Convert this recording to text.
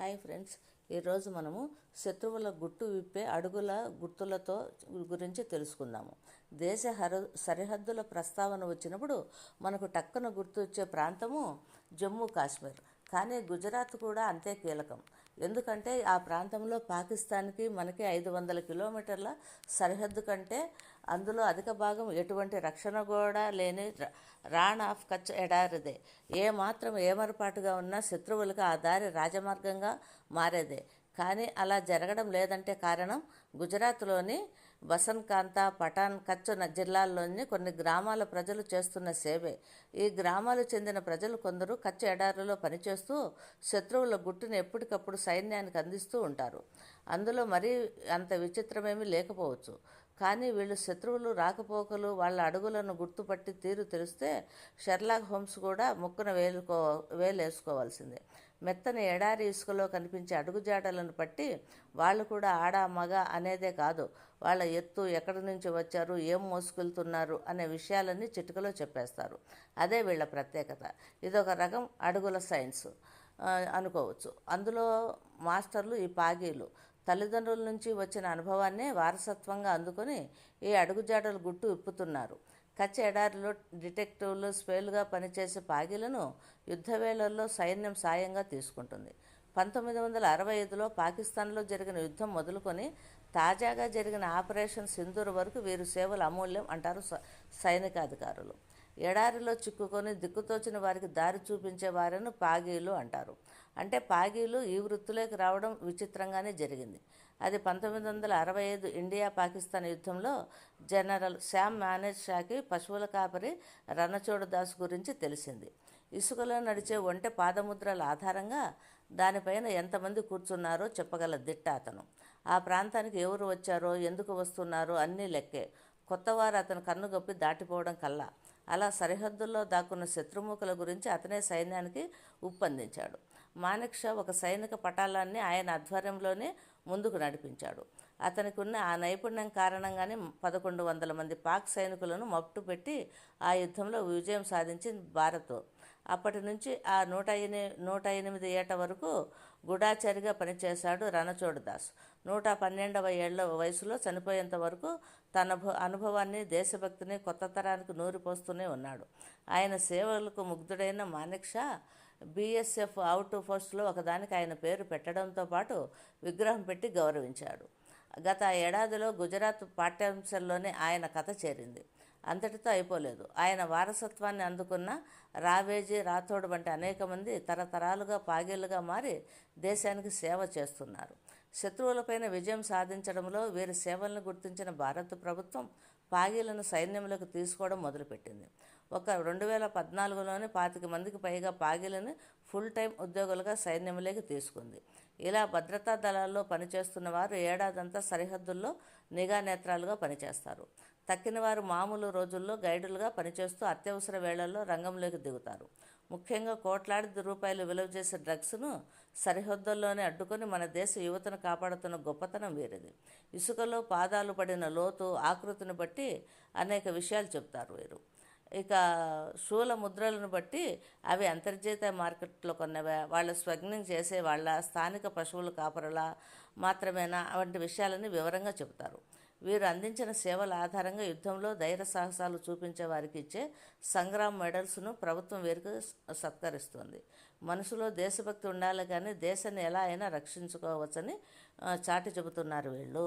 Hi friends ఈరోజు మనము శత్రువుల గుట్టు విప్పే అడుగుల గుర్తులతో గురించి తెలుసుకుందాము. దేశ హర సరిహద్దుల ప్రస్తావన వచ్చినప్పుడు మనకు టక్కున గుర్తు వచ్చే ప్రాంతము జమ్మూ కాశ్మీర్. కానీ గుజరాత్ కూడా అంతే కీలకం. ఎందుకంటే ఆ ప్రాంతంలో పాకిస్తాన్కి మనకి ఐదు వందల కిలోమీటర్ల సరిహద్దు కంటే అందులో అధిక భాగం ఎటువంటి రక్షణ కూడా లేని ర- రాణ్ ఆఫ్ కచ్ ఎడారిదే. ఏ మాత్రం ఏమరపాటుగా ఉన్నా శత్రువులకు ఆ దారి రాజమార్గంగా మారేదే. కానీ అలా జరగడం లేదంటే కారణం గుజరాత్లోని బసన్కాంత పఠాన్ కచ్చ న- జిల్లాల్లోని కొన్ని గ్రామాల ప్రజలు చేస్తున్న సేవే. ఈ గ్రామాలు చెందిన ప్రజలు కొందరు కచ్చ ఎడారిలో పనిచేస్తూ శత్రువుల గుట్టును ఎప్పటికప్పుడు సైన్యానికి అందిస్తూ ఉంటారు. అందులో మరీ అంత విచిత్రమేమీ లేకపోవచ్చు. కానీ వీళ్ళు శత్రువులు రాకపోకలు వాళ్ళ అడుగులను గుర్తుపట్టి తీరు తెలిస్తే షెర్లాక్ హోమ్స్ కూడా ముక్కున వేలుకో వేలేసుకోవాల్సిందే. మెత్తని ఎడారి ఇసుకలో కనిపించే అడుగుజాడలను పట్టి వాళ్ళు కూడా ఆడ మగ అనేదే కాదు. వాళ్ళ ఎత్తు ఎక్కడి నుంచి వచ్చారు ఏం మోసుకెళ్తున్నారు అనే విషయాలన్నీ చిటికలో చెప్పేస్తారు. అదే వీళ్ళ ప్రత్యేకత. ఇదొక రకం అడుగుల సైన్స్ అనుకోవచ్చు. అందులో మాస్టర్లు ఈ పాగీలు. తల్లిదండ్రుల నుంచి వచ్చిన అనుభవాన్నే వారసత్వంగా అందుకొని ఈ అడుగుజాడలు గుట్టు విప్పుతున్నారు కచ్చ ఎడారిలో డిటెక్టివ్లు స్పేలుగా పనిచేసే పాగిలను యుద్ధవేళల్లో సైన్యం సాయంగా తీసుకుంటుంది. పంతొమ్మిది వందల అరవై ఐదులో పాకిస్తాన్లో జరిగిన యుద్ధం మొదలుకొని తాజాగా జరిగిన ఆపరేషన్ సింధూర్ వరకు వీరి సేవలు అమూల్యం అంటారు స- సైనికాధికారులు. ఎడారిలో చిక్కుకొని దిక్కుతోచిన వారికి దారి చూపించే వారిని పాగీలు అంటారు. అంటే పాగీలు ఈ వృత్తిలోకి రావడం విచిత్రంగానే జరిగింది. అది పంతొమ్మిది వందల అరవై ఐదు ఇండియా పాకిస్తాన్ యుద్ధంలో జనరల్ శ్యామ్ మేనేజ్ షాకి పశువుల కాపరి రణచోడు దాస్ గురించి తెలిసింది. ఇసుకలో నడిచే ఒంటె పాదముద్రల ఆధారంగా దానిపైన ఎంతమంది కూర్చున్నారో చెప్పగల దిట్ట అతను. ఆ ప్రాంతానికి ఎవరు వచ్చారో ఎందుకు వస్తున్నారో అన్నీ లెక్కే. కొత్తవారు అతను కన్నుగొప్పి దాటిపోవడం కల్లా. అలా సరిహద్దుల్లో దాక్కున్న శత్రుముఖుల గురించి అతనే సైన్యానికి ఉప్పందించాడు. మానక్ష ఒక సైనిక పటాలాన్ని ఆయన ఆధ్వర్యంలోనే ముందుకు నడిపించాడు. అతనికి ఉన్న ఆ నైపుణ్యం కారణంగానే పదకొండు వందల మంది పాక్ సైనికులను మట్టుపెట్టి ఆ యుద్ధంలో విజయం సాధించింది భారత్. అప్పటి నుంచి ఆ నూట ఎని నూట ఎనిమిది ఏట వరకు గుడాచారిగా పనిచేశాడు రణచోడదాస్ నూట పన్నెండవ ఏళ్ళ వయసులో చనిపోయేంత వరకు తన భ- అనుభవాన్ని దేశభక్తిని కొత్త తరానికి నూరిపోస్తూనే ఉన్నాడు. ఆయన సేవలకు ముగ్ధుడైన మానెక్ షా బీఎస్ఎఫ్ అవుట్ పోస్టులో ఒకదానికి ఆయన పేరు పెట్టడంతో పాటు విగ్రహం పెట్టి గౌరవించాడు. గత ఏడాదిలో గుజరాత్ పాఠ్యాంశంలోనే ఆయన కథ చేరింది. అంతటితో అయిపోలేదు. ఆయన వారసత్వాన్ని అందుకున్న రావేజీ రాథోడ్ వంటి అనేక మంది తరతరాలుగా పాగేళ్ళుగా మారి దేశానికి సేవ చేస్తున్నారు. శత్రువులపైన విజయం సాధించడంలో వీరి సేవలను గుర్తించిన భారత ప్రభుత్వం పాగీలను సైన్యంలోకి తీసుకోవడం మొదలుపెట్టింది. ఒక రెండు వేల పద్నాలుగులోనే పాతిక మందికి పైగా పాగీలను ఫుల్ టైం ఉద్యోగులుగా సైన్యంలోకి తీసుకుంది. ఇలా భద్రతా దళాల్లో పనిచేస్తున్న వారు ఏడాదంతా సరిహద్దుల్లో నిఘా నేత్రాలుగా పనిచేస్తారు. తక్కినవారు మామూలు రోజుల్లో గైడులుగా పనిచేస్తూ అత్యవసర వేళల్లో రంగంలోకి దిగుతారు. ముఖ్యంగా కోట్లాది రూపాయలు విలువ చేసే డ్రగ్స్ను సరిహద్దుల్లోనే అడ్డుకొని మన దేశ యువతను కాపాడుతున్న గొప్పతనం వీరిది. ఇసుకలో పాదాలు పడిన లోతు ఆకృతిని బట్టి అనేక విషయాలు చెప్తారు వీరు. ఇక శూల ముద్రలను బట్టి అవి అంతర్జాతీయ మార్కెట్లో కొన్నవా వాళ్ళ స్వగ్నం చేసే వాళ్ళ స్థానిక పశువుల కాపరుల మాత్రమేనా? వంటి విషయాలని వివరంగా చెబుతారు. వీరు అందించిన సేవల ఆధారంగా యుద్ధంలో ధైర్య సాహసాలు చూపించే వారికి ఇచ్చే సంగ్రామ్ మెడల్స్ను ప్రభుత్వం వీరికి సత్కరిస్తుంది. మనసులో దేశభక్తి ఉండాలి కానీ దేశాన్ని ఎలా అయినా రక్షించుకోవచ్చని చాటి చెబుతున్నారు వీళ్ళు.